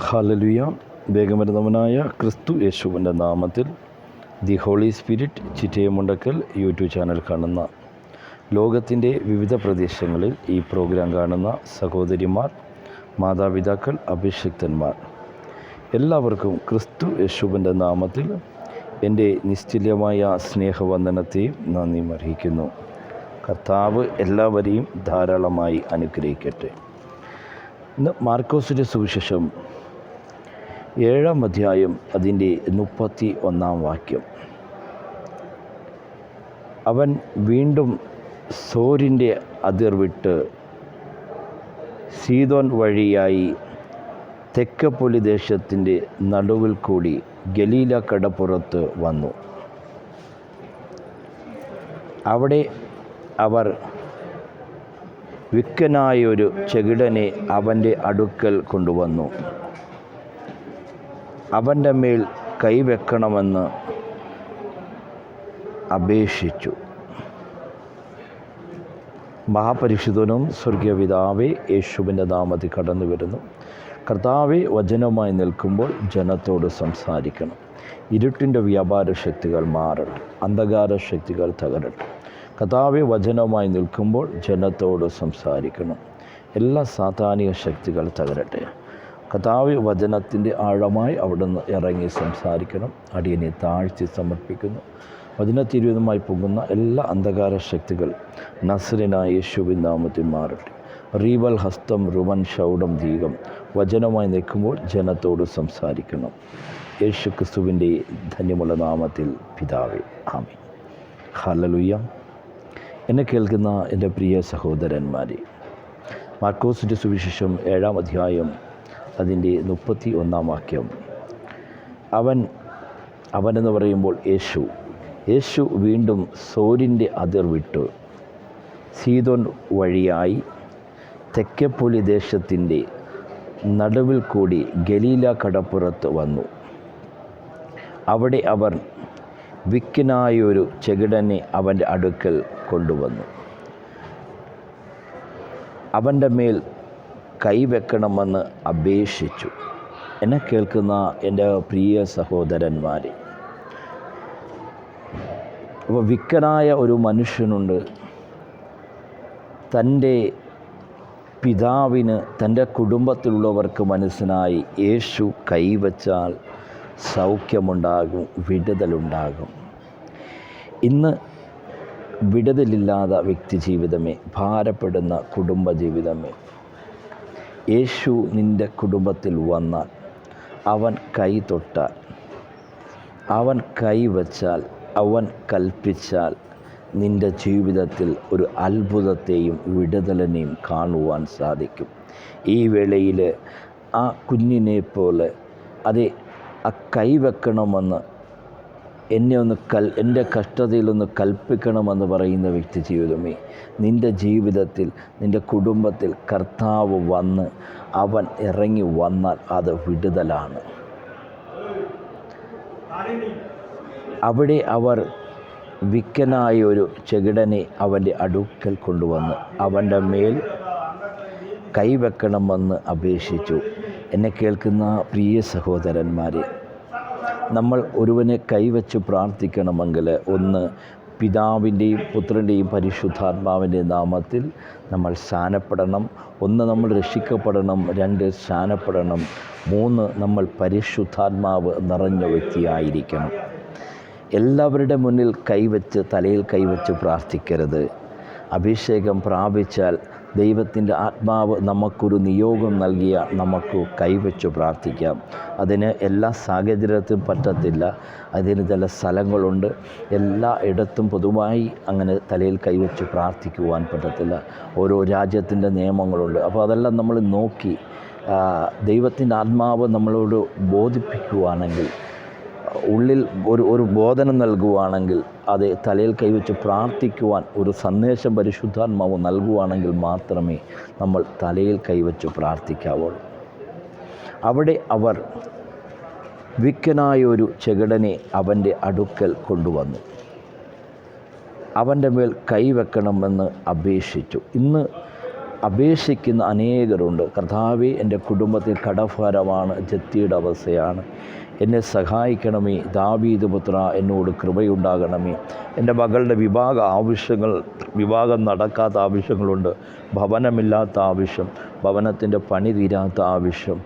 ഹാലലുയ വേഗമരുന്നവനായ ക്രിസ്തു യേശുവിന്റെ നാമത്തിൽ the holy spirit Chittayamundakkal YouTube channel കാണുന്ന ലോകത്തിന്റെ വിവിധ പ്രദേശങ്ങളിൽ ഈ പ്രോഗ്രാം കാണുന്ന സഹോദരിമാർ മാതാപിതാക്കൾ അഭിഷിക്തന്മാർ. എല്ലാവർക്കും ക്രിസ്തു യേശുവിന്റെ നാമത്തിൽ എന്റെ നിശ്ചല്യമായ സ്നേഹവന്ദനത്തെയും നന്ദിയും അർഹിക്കുന്നു. കർത്താവ് എല്ലാവരെയും ധാരാളമായി അനുഗ്രഹിക്കട്ടെ. ഇന്ന് മാർക്കോസിന്റെ സുവിശേഷം ഏഴാം അധ്യായം അതിന്റെ മുപ്പത്തി ഒന്നാം വാക്യം. അവൻ വീണ്ടും സോരിന്റെ അതിർവിട്ട് സീതോൻ വഴിയായി തെക്കപ്പൊലി ദേശത്തിന്റെ നടുവിൽ കൂടി ഗലീല കടപ്പുറത്ത് വന്നു. അവിടെ അവർ വിക്കനായൊരു ചെകിടനെ അവന്റെ അടുക്കൽ കൊണ്ടുവന്നു. അവന്റെ മേൽ കൈവെക്കണമെന്ന് അപേക്ഷിച്ചു. മഹാപരിഷിതനും സ്വർഗീയപിതാവെ യേശുവിന്റെ നാമത്തിൽ കടന്നു വരുന്നു. കർത്താവെ വചനമായി നിൽക്കുമ്പോൾ ജനത്തോട് സംസാരിക്കണം. ഇരുട്ടിന്റെ വ്യാപാര ശക്തികൾ മാറട്ടെ. അന്ധകാര ശക്തികൾ തകരട്ടെ. കഥാവെ വചനമായി നിൽക്കുമ്പോൾ ജനത്തോട് സംസാരിക്കണം. എല്ലാ സാധാനിക ശക്തികൾ തകരട്ടെ. കഥാവി വചനത്തിന്റെ ആഴമായി അവിടുന്ന് ഇറങ്ങി സംസാരിക്കണം. അടിയനെ താഴ്ത്തി സമർപ്പിക്കുന്നു. വചനത്തിരുവിധമായി പോകുന്ന എല്ലാ അന്ധകാര ശക്തികൾ നസറിനായ യേശുവിൻ നാമത്തിൽ മാറട്ടെ. റീവൽ ഹസ്തം റുവൻ ഷൗഡം ദീകം വചനമായി നിൽക്കുമ്പോൾ ജനത്തോട് സംസാരിക്കണം. യേശു ക്രിസ്തുവിന്റെ ധന്യമുള്ള നാമത്തിൽ പിതാവേ ആമി ഹലലുയ്യ എന്നെ കേൾക്കുന്ന എന്റെ പ്രിയ സഹോദരന്മാരെ മാർക്കോസിന്റെ സുവിശേഷം ഏഴാം അധ്യായം അതിന്റെ മുപ്പത്തി ഒന്നാം വാക്യം. അവൻ അവനെന്ന് പറയുമ്പോൾ യേശു. യേശു വീണ്ടും സോരിന്റെ അതിർ വിട്ടു. സീതോൻ വഴിയായി തെക്കേപ്പൊലി ദേശത്തിന്റെ നടുവിൽ കൂടി ഗലീല കടപ്പുറത്ത് വന്നു. അവിടെ അവർ വിക്കനായൊരു ചെകിടനെ അവന്റെ അടുക്കൽ കൊണ്ടുവന്നു. അവന്റെ മേൽ കൈവെക്കണമെന്ന് അപേക്ഷിച്ചു. എന്നെ കേൾക്കുന്ന എന്റെ പ്രിയ സഹോദരന്മാരെ അപ്പോൾ വിക്കനായ ഒരു മനുഷ്യനുണ്ട്. തന്റെ പിതാവിന് തന്റെ കുടുംബത്തിലുള്ളവർക്ക് മനസ്സിനായി യേശു കൈവച്ചാൽ സൗഖ്യമുണ്ടാകും വിടുതലുണ്ടാകും. ഇന്ന് വിടുതലില്ലാത്ത വ്യക്തി ജീവിതമേ ഭാരപ്പെടുന്ന കുടുംബ ജീവിതമേ യേശു നിന്റെ കുടുംബത്തിൽ വന്നാൽ അവൻ കൈ തൊട്ടാൽ അവൻ കൈ വച്ചാൽ അവൻ കൽപ്പിച്ചാൽ നിന്റെ ജീവിതത്തിൽ ഒരു അത്ഭുതത്തെയും വിടുതലിനെയും കാണുവാൻ സാധിക്കും. ഈ വേളയിൽ ആ കുഞ്ഞിനെ പോലെ അതെ ആ കൈവെക്കണമെന്ന് എന്നെ ഒന്ന് കൽ എന്റെ കഷ്ടതയിലൊന്ന് കൽപ്പിക്കണമെന്ന് പറയുന്ന വ്യക്തി ജീവിതമേ. നിന്റെ ജീവിതത്തിൽ നിന്റെ കുടുംബത്തിൽ കർത്താവ് വന്ന് അവൻ ഇറങ്ങി വന്നാൽ അത് വിടുതലാണ്. അവിടെ അവർ വിക്കനായ ഒരു ചെകിടനെ അവന്റെ അടുക്കൽ കൊണ്ടുവന്ന് അവന്റെ മേൽ കൈവെക്കണമെന്ന് അപേക്ഷിച്ചു. എന്നെ കേൾക്കുന്ന പ്രിയ സഹോദരന്മാരെ നമ്മൾ ഒരുവനെ കൈവച്ച് പ്രാർത്ഥിക്കണമെങ്കിൽ ഒന്ന് പിതാവിന്റെയും പുത്രന്റെയും പരിശുദ്ധാത്മാവിന്റെയും നാമത്തിൽ നമ്മൾ സ്നാനപ്പെടണം ഒന്ന് നമ്മൾ രക്ഷിക്കപ്പെടണം രണ്ട് സ്നാനപ്പെടണം മൂന്ന് നമ്മൾ പരിശുദ്ധാത്മാവ് നിറഞ്ഞ വ്യക്തിയായിരിക്കണം. എല്ലാവരുടെ മുന്നിൽ കൈവച്ച് തലയിൽ കൈവച്ച് പ്രാർത്ഥിക്കരുത്. അഭിഷേകം പ്രാപിച്ചാൽ ദൈവത്തിന്റെ ആത്മാവ് നമുക്കൊരു നിയോഗം നൽകിയ നമുക്ക് കൈവച്ച് പ്രാർത്ഥിക്കാം. അതിന് എല്ലാ സാഹചര്യത്തിലും പറ്റത്തില്ല. അതിന് ചില സ്ഥലങ്ങളുണ്ട്. എല്ലാ ഇടത്തും പൊതുവായി അങ്ങനെ തലയിൽ കൈവച്ച് പ്രാർത്ഥിക്കുവാൻ പറ്റത്തില്ല. ഓരോ രാജ്യത്തിന്റെ നിയമങ്ങളുണ്ട്. അപ്പോൾ അതെല്ലാം നമ്മൾ നോക്കി ദൈവത്തിന്റെ ആത്മാവ് നമ്മളോട് ബോധിപ്പിക്കുവാണെങ്കിൽ ഉള്ളിൽ ഒരു ഒരു ബോധനം നൽകുവാണെങ്കിൽ അത് തലയിൽ കൈവച്ച് പ്രാർത്ഥിക്കുവാൻ ഒരു സന്ദേശം പരിശുദ്ധാത്മാവ് നൽകുവാണെങ്കിൽ മാത്രമേ നമ്മൾ തലയിൽ കൈവച്ച് പ്രാർത്ഥിക്കാവുള്ളൂ. അവിടെ അവർ വിക്കനായ ഒരു ചെകിടനെ അവന്റെ അടുക്കൽ കൊണ്ടുവന്നു. അവന്റെ മേൽ കൈവെക്കണമെന്ന് അപേക്ഷിച്ചു. ഇന്ന് അപേക്ഷിക്കുന്ന അനേകരുണ്ട്. കർത്താവെ എന്റെ കുടുംബത്തിൽ കടഭാരമാണ് ജത്തിയുടെ അവസ്ഥയാണ്. എന്നെ സഹായിക്കണമേ ദാവീദ് പുത്ര എന്നോട് കൃപയുണ്ടാകണമേ. എന്റെ മകളുടെ വിവാഹ ആവശ്യങ്ങൾ വിവാഹം നടക്കാത്ത ആവശ്യങ്ങളുണ്ട്. ഭവനമില്ലാത്ത ആവശ്യം ഭവനത്തിന്റെ പണി തീരാത്ത ആവശ്യം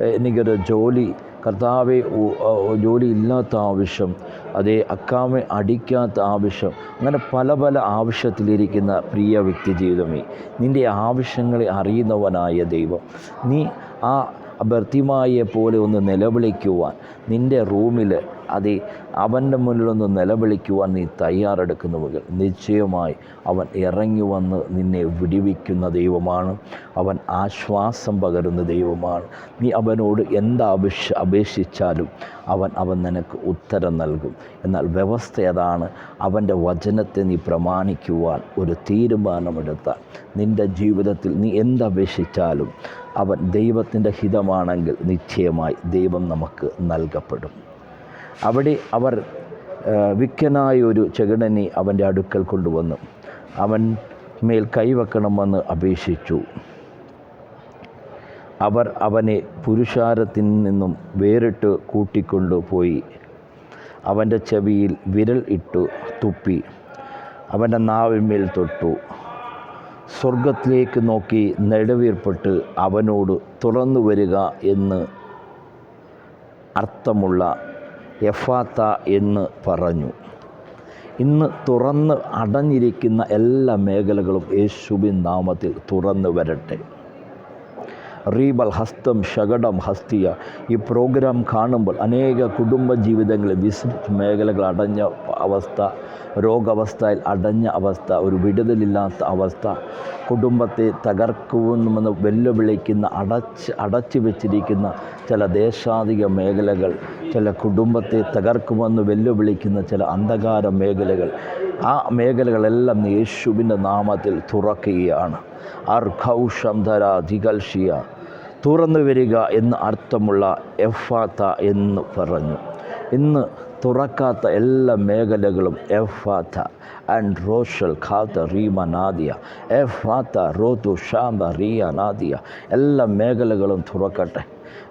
എനിക്കൊരു ജോലി കർത്താവെ ഉ- ഉ- ജോലി ഇല്ലാത്ത ആവശ്യം അതേ അക്കാമെ അടിക്കാത്ത ആവശ്യം അങ്ങനെ പല പല ആവശ്യത്തിലിരിക്കുന്ന പ്രിയ വ്യക്തി ജീവിതമേ നിന്റെ ആവശ്യങ്ങളെ അറിയുന്നവനായ ദൈവം. നീ ആ അഭർത്തിമായെ പോലെ ഒന്ന് നിലവിളിക്കുവാൻ നിന്റെ റൂമിൽ അതെ അവന്റെ മുന്നിലൊന്ന് നിലവിളിക്കുവാൻ നീ തയ്യാറെടുക്കുന്നുവെങ്കിൽ നിശ്ചയമായി അവൻ ഇറങ്ങി വന്ന് നിന്നെ വിടിവിക്കുന്ന ദൈവമാണ്. അവൻ ആശ്വാസം പകരുന്ന ദൈവമാണ്. നീ അവനോട് എന്താവശ്യ അപേക്ഷിച്ചാലും അവൻ അവൻ നിനക്ക് ഉത്തരം നൽകും. എന്നാൽ വ്യവസ്ഥ അതാണ് അവന്റെ വചനത്തെ നീ പ്രമാണിക്കുവാൻ ഒരു തീരുമാനമെടുത്താൽ നിന്റെ ജീവിതത്തിൽ നീ എന്തപേക്ഷിച്ചാലും അവൻ ദൈവത്തിന്റെ ഹിതമാണെങ്കിൽ നിശ്ചയമായി ദൈവം നമുക്ക് നൽകപ്പെടും. അവിടെ അവർ വിക്കനായ ഒരു ചെകിടനെ അവന്റെ അടുക്കൽ കൊണ്ടുവന്നു. അവൻ മേൽ കൈവെക്കണമെന്ന് അപേക്ഷിച്ചു. അവർ അവനെ പുരുഷാരത്തിൽ നിന്നും വേറിട്ട് കൂട്ടിക്കൊണ്ടുപോയി അവന്റെ ചെവിയിൽ വിരൽ ഇട്ടു തുപ്പി. അവന്റെ നാവിന്മേൽ തൊട്ടു. സ്വർഗത്തിലേക്ക് നോക്കി നെടുവീർപ്പെട്ട് അവനോട് തുറന്നു വരിക എന്ന് അർത്ഥമുള്ള എഫാത്ത എന്ന് പറഞ്ഞു. ഇന്ന് തുറന്ന് അടഞ്ഞിരിക്കുന്ന എല്ലാ മേഖലകളും യേശുബിൻ നാമത്തിൽ തുറന്നു വരട്ടെ. റീബൽ ഹസ്തം ശകടം ഹസ്തിയ. ഈ പ്രോഗ്രാം കാണുമ്പോൾ അനേക കുടുംബ ജീവിതങ്ങളിൽ ബിസിനസ് മേഖലകൾ അടഞ്ഞ അവസ്ഥ രോഗാവസ്ഥയിൽ അടഞ്ഞ അവസ്ഥ ഒരു വിടുതലില്ലാത്ത അവസ്ഥ കുടുംബത്തെ തകർക്കുമെന്ന് വെല്ലുവിളിക്കുന്ന അടച്ച് അടച്ചു വെച്ചിരിക്കുന്ന ചില ദേശാധിക മേഖലകൾ ചില കുടുംബത്തെ തകർക്കുമെന്ന് വെല്ലുവിളിക്കുന്ന ചില അന്ധകാര മേഖലകൾ ആ മേഖലകളെല്ലാം യേശുവിന്റെ നാമത്തിൽ തുറക്കുകയാണ്. അർഘൗഷംധര ദിഗൽഷിയ തുറന്നു വരിക എന്ന് അർത്ഥമുള്ള എഫാത്ത എന്ന് പറഞ്ഞു. ഇന്ന് തുറക്കാത്ത എല്ലാ മേഖലകളും എഫാത്ത. ആൻഡ് റോഷൽ ഖാത്ത റീമ നാദിയ. എഫാത്ത റോതു ഷാമ്പ റിയ നാദിയ. എല്ലാ മേഖലകളും തുറക്കട്ടെ.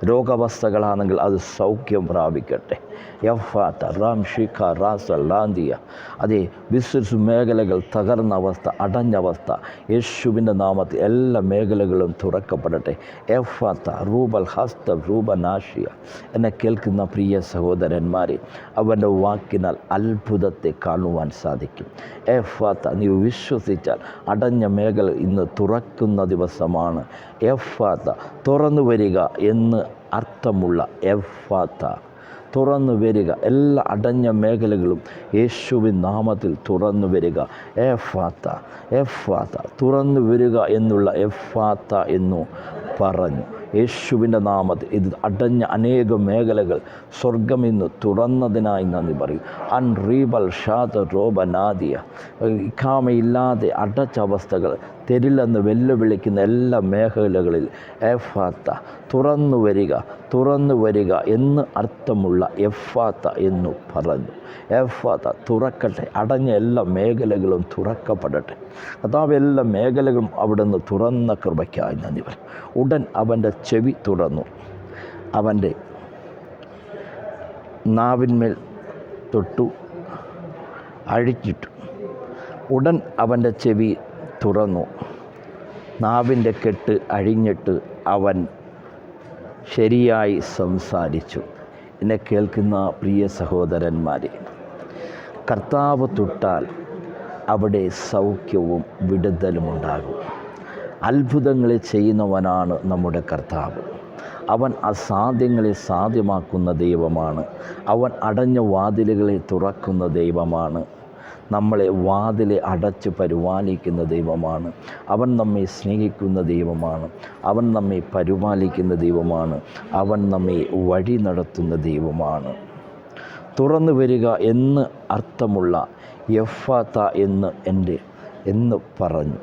രോഗാവസ്ഥകളാണെങ്കിൽ അത് സൗഖ്യം പ്രാപിക്കട്ടെ. യഫാത്ത റാം ഷിഖ റാസ ലാന്തിയ. അതേ ബിസിനസ് മേഖലകൾ തകർന്ന അവസ്ഥ അടഞ്ഞ അവസ്ഥ. യേശുവിന്റെ നാമത്തിൽ എല്ലാ മേഖലകളും തുറക്കപ്പെടട്ടെ. എഫാത്ത റൂബൽ ഹസ്ത റൂബനാശിയ എന്നെ കേൾക്കുന്ന പ്രിയ സഹോദരന്മാരെ അവന്റെ വാക്കിനാൽ അത്ഭുതത്തെ കാണുവാൻ സാധിക്കും. എഫാത്ത നീ വിശ്വസിച്ചാൽ അടഞ്ഞ മേഖല ഇന്ന് തുറക്കുന്ന ദിവസമാണ്. എഫാത്ത തുറന്നു വരിക എന്ന് അർത്ഥമുള്ള എഫാത്ത തുറന്നു വരിക. എല്ലാ അടഞ്ഞ മേഖലകളും യേശുവിൻ നാമത്തിൽ തുറന്നു വരിക. എഫാത്ത എഫാത്ത തുറന്നു വരിക എന്നുള്ള എഫാത്ത എന്നു പറഞ്ഞു. യേശുവിന്റെ നാമത്തിൽ ഇത് അടഞ്ഞ അനേക മേഖലകൾ സ്വർഗം ഇന്ന് തുറന്നതിനായി നന്ദി പറയും. അൺറീബൽ ഷാദ് റോബനാദിയ ഇക്കാമയില്ലാതെ അടച്ച അവസ്ഥകൾ തെരില്ലെന്ന് വെല്ലുവിളിക്കുന്ന എല്ലാ മേഖലകളിൽ എഫാത്ത തുറന്നു വരിക തുറന്നു വരിക എന്ന് അർത്ഥമുള്ള എഫാത്ത എന്നു പറഞ്ഞു. എഫാത്ത തുറക്കട്ടെ അടഞ്ഞ എല്ലാ മേഖലകളും തുറക്കപ്പെടട്ടെ. കഥാവ് എല്ലാ മേഖലകളും അവിടുന്ന് തുറന്ന കൃപയ്ക്കായി നന്ദി പറഞ്ഞു ഉടൻ അവന്റെ ചെവി തുറന്നു. അവന്റെ നാവിന്മേൽ തൊട്ടു അഴിച്ചിട്ടു ഉടൻ അവന്റെ ചെവി തുറന്നു. നാവിന്റെ കെട്ട് അഴിഞ്ഞിട്ട് അവൻ ശരിയായി സംസാരിച്ചു. എന്നെ കേൾക്കുന്ന പ്രിയ സഹോദരന്മാരെ കർത്താവ് തൊട്ടാൽ അവിടെ സൗഖ്യവും വിടുതലും ഉണ്ടാകും. അത്ഭുതങ്ങളെ ചെയ്യുന്നവനാണ് നമ്മുടെ കർത്താവ്. അവൻ അസാധ്യങ്ങളെ സാധ്യമാക്കുന്ന ദൈവമാണ്. അവൻ അടഞ്ഞ വാതിലുകളെ തുറക്കുന്ന ദൈവമാണ്. നമ്മളെ വാതിലെ അടച്ച് പരിപാലിക്കുന്ന ദൈവമാണ്. അവൻ നമ്മെ സ്നേഹിക്കുന്ന ദൈവമാണ്. അവൻ നമ്മെ പരിപാലിക്കുന്ന ദൈവമാണ്. അവൻ നമ്മെ വഴി നടത്തുന്ന ദൈവമാണ്. തുറന്നു വരിക എന്ന് അർത്ഥമുള്ള യഫാത്ത എന്ന് എന്റെ എന്ന് പറഞ്ഞു.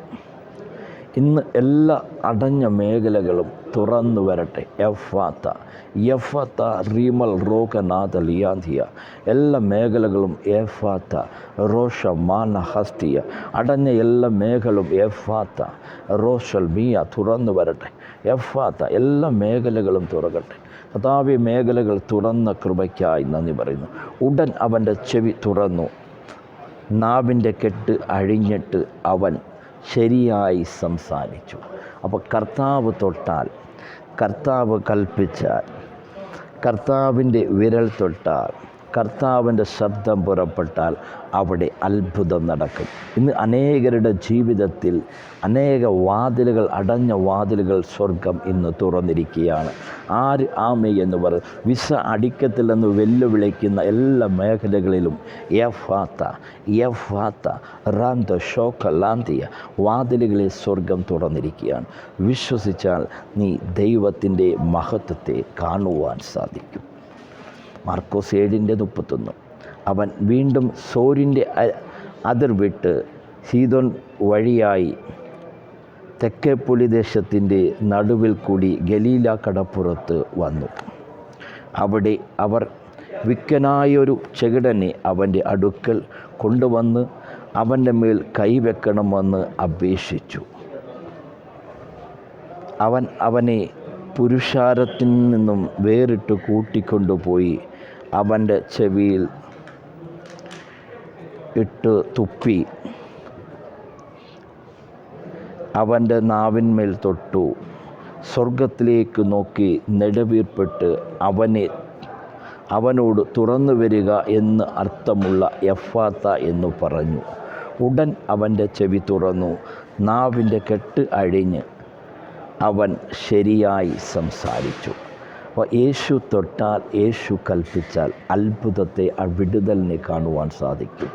ഇന്ന് എല്ലാ അടഞ്ഞ മേഖലകളും തുറന്നു വരട്ടെ. എഫാത്ത എഫത്ത റീമൽ റോഗനാഥ ലിയാന്തിയ എല്ലാ മേഖലകളും എഫാത്ത റോഷ മാന ഹസ്തിയ. അടഞ്ഞ എല്ലാ മേഖലകളും എഫാത്ത റോഷൽ മിയ തുറന്നു വരട്ടെ. എഫാത്ത എല്ലാ മേഖലകളും തുറകട്ടെ കഥാവി മേഖലകൾ തുറന്ന കൃപയ്ക്കായി നന്ദി പറയുന്നു. ഉടൻ അവന്റെ ചെവി തുറന്നു. നാവിന്റെ കെട്ട് അഴിഞ്ഞിട്ട് അവൻ ശരിയായി സംസാരിച്ചു. അപ്പോൾ കർത്താവ് തൊട്ടാൽ കർത്താവ് കൽപ്പിച്ചാൽ കർത്താവിന്റെ വിരൽ തൊട്ടാൽ കർത്താവിന്റെ ശബ്ദം പുറപ്പെട്ടാൽ അവിടെ അത്ഭുതം നടക്കും. ഇന്ന് അനേകരുടെ ജീവിതത്തിൽ അനേക വാതിലുകൾ അടഞ്ഞ വാതിലുകൾ സ്വർഗം ഇന്ന് തുറന്നിരിക്കുകയാണ്. ആര് ആമേ എന്ന് പറയും വിസ അടിക്കത്തില്ലെന്ന് വെല്ലുവിളിക്കുന്ന എല്ലാ മേഖലകളിലും യഫാത്ത യഫാത്ത റാന്ത ഷോക്ക ലാന്തിയ വാതിലുകളെ സ്വർഗം തുറന്നിരിക്കുകയാണ്. വിശ്വസിച്ചാൽ നീ ദൈവത്തിന്റെ മഹത്വത്തെ കാണുവാൻ സാധിക്കും. മാർക്കോസ് ഏഴിന്റെ മുപ്പത്തൊന്ന്. അവൻ വീണ്ടും സോരിന്റെ അതിർ വിട്ട് സീതോൻ വഴിയായി തെക്കേ പുലിദേശത്തിന്റെ നടുവിൽ കൂടി ഗലീല കടപ്പുറത്ത് വന്നു. അവിടെ അവർ വിക്കനായൊരു ചെകിടനെ അവന്റെ അടുക്കൽ കൊണ്ടുവന്ന് അവന്റെ മേൽ കൈവെക്കണമെന്ന് അപേക്ഷിച്ചു. അവൻ അവനെ പുരുഷാരത്തിൽ നിന്നും വേറിട്ട് കൂട്ടിക്കൊണ്ടുപോയി അവന്റെ ചെവിയിൽ ഇട്ട് തുപ്പി. അവന്റെ നാവിന്മേൽ തൊട്ടു. സ്വർഗത്തിലേക്ക് നോക്കി നെടുവീർപ്പെട്ട് അവനെ അവനോട് തുറന്നു വരിക എന്ന് അർത്ഥമുള്ള എഫാത്ത എന്ന് പറഞ്ഞു. ഉടൻ അവന്റെ ചെവി തുറന്നു. നാവിന്റെ കെട്ട് അഴിഞ്ഞ് അവൻ ശരിയായി സംസാരിച്ചു. അപ്പോൾ യേശു തൊട്ടാൽ യേശു കൽപ്പിച്ചാൽ അത്ഭുതത്തെ ആ വിടുതലിനെ കാണുവാൻ സാധിക്കും.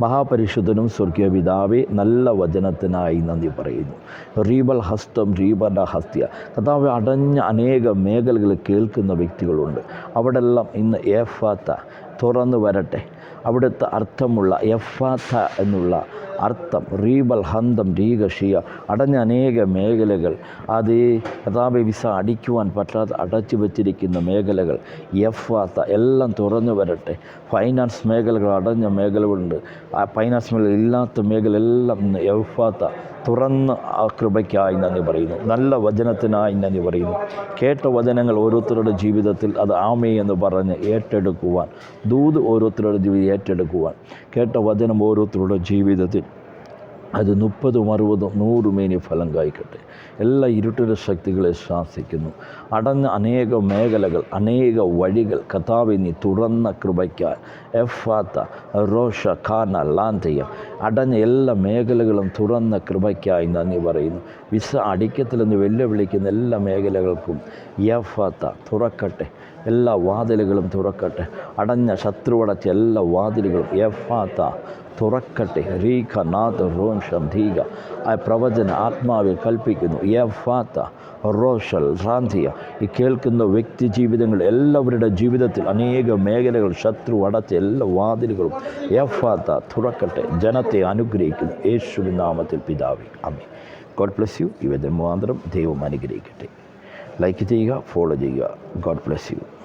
മഹാപരിശുദ്ധനും സ്വർഗീയ പിതാവെ നല്ല വചനത്തിനായി നന്ദി പറയുന്നു. റീബൽ ഹസ്തം റീബല ഹസ്ത്യ. കഥാവ് അടഞ്ഞ അനേക മേഖലകൾ കേൾക്കുന്ന വ്യക്തികളുണ്ട്. അവിടെല്ലാം ഇന്ന് ഏഫാത്ത തുറന്നു വരട്ടെ. അവിടുത്തെ അർത്ഥമുള്ള എഫാത്ത എന്നുള്ള അർത്ഥം റീബൽ ഹന്തം രീകഷിയ അടഞ്ഞ അനേക മേഖലകൾ. അത് കഥാപ വിസ അടിക്കുവാൻ പറ്റാതെ അടച്ചു വച്ചിരിക്കുന്ന മേഖലകൾ. എഫാത്ത എല്ലാം തുറന്നു വരട്ടെ. ഫൈനാൻസ് മേഖലകൾ അടഞ്ഞ മേഖലകളുണ്ട്. ആ ഫൈനാൻസ് മേഖല ഇല്ലാത്ത മേഖല എല്ലാം എഫാത്ത തുറന്ന് ആ കൃപയ്ക്കായി നന്ദി പറയുന്നു. നല്ല വചനത്തിനായി നന്ദി പറയുന്നു. കേട്ട വചനങ്ങൾ ഓരോരുത്തരുടെ ജീവിതത്തിൽ അത് ആമേ എന്ന് പറഞ്ഞ് ഏറ്റെടുക്കുവാൻ ദൂത് ഓരോരുത്തരുടെ ജീവിതം ഏറ്റെടുക്കുവാൻ കേട്ട വചനം ഓരോരുത്തരുടെ ജീവിതത്തിൽ അത് മുപ്പതും അറുപതും നൂറുമേനി ഫലം കായ്ക്കട്ടെ. എല്ലാ ഇരുട്ടിന്റെ ശക്തികളെ ശാസിക്കുന്നു. അടഞ്ഞ അനേക മേഖലകൾ അനേക വഴികൾ കഥാവിനി തുറന്ന കൃപയ്ക്കാൻ എഫാത്ത റോഷ ഖാന ലാന്തയ. അടഞ്ഞ എല്ലാ മേഖലകളും തുറന്ന കൃപയ്ക്കായി നന്ദി പറയുന്നു. വിസ അടിക്കത്തിലെന്ന് വെല്ലുവിളിക്കുന്ന എല്ലാ മേഖലകൾക്കും യഫാത്ത തുറക്കട്ടെ. എല്ലാ വാതിലുകളും തുറക്കട്ടെ. അടഞ്ഞ ശത്രുവടച്ച എല്ലാ വാതിലുകളും യഫാത്ത തുറക്കട്ടെ. റീഖ നാഥ റോൻഷം ധീക ആ പ്രവചന ആത്മാവിൽ കൽപ്പിക്കുന്നു. യഫാത്ത റോഷൽ റാന്തിയ ഈ കേൾക്കുന്ന വ്യക്തി ജീവിതങ്ങൾ എല്ലാവരുടെ ജീവിതത്തിൽ അനേക മേഖലകൾ ശത്രു അടച്ച എല്ലാ വാതിലുകളും യഫാത്ത തുറക്കട്ടെ. ജനത്തെ അനുഗ്രഹിക്കുന്നു. യേശുവിൻ നാമത്തിൽ പിതാവി. അമ്മി ഗോഡ് ബ്ലസ് യു ഇവ മുഖാന്തരം ദൈവം അനുഗ്രഹിക്കട്ടെ. ലൈക്ക് ചെയ്യുക ഫോളോ ചെയ്യുക. God bless you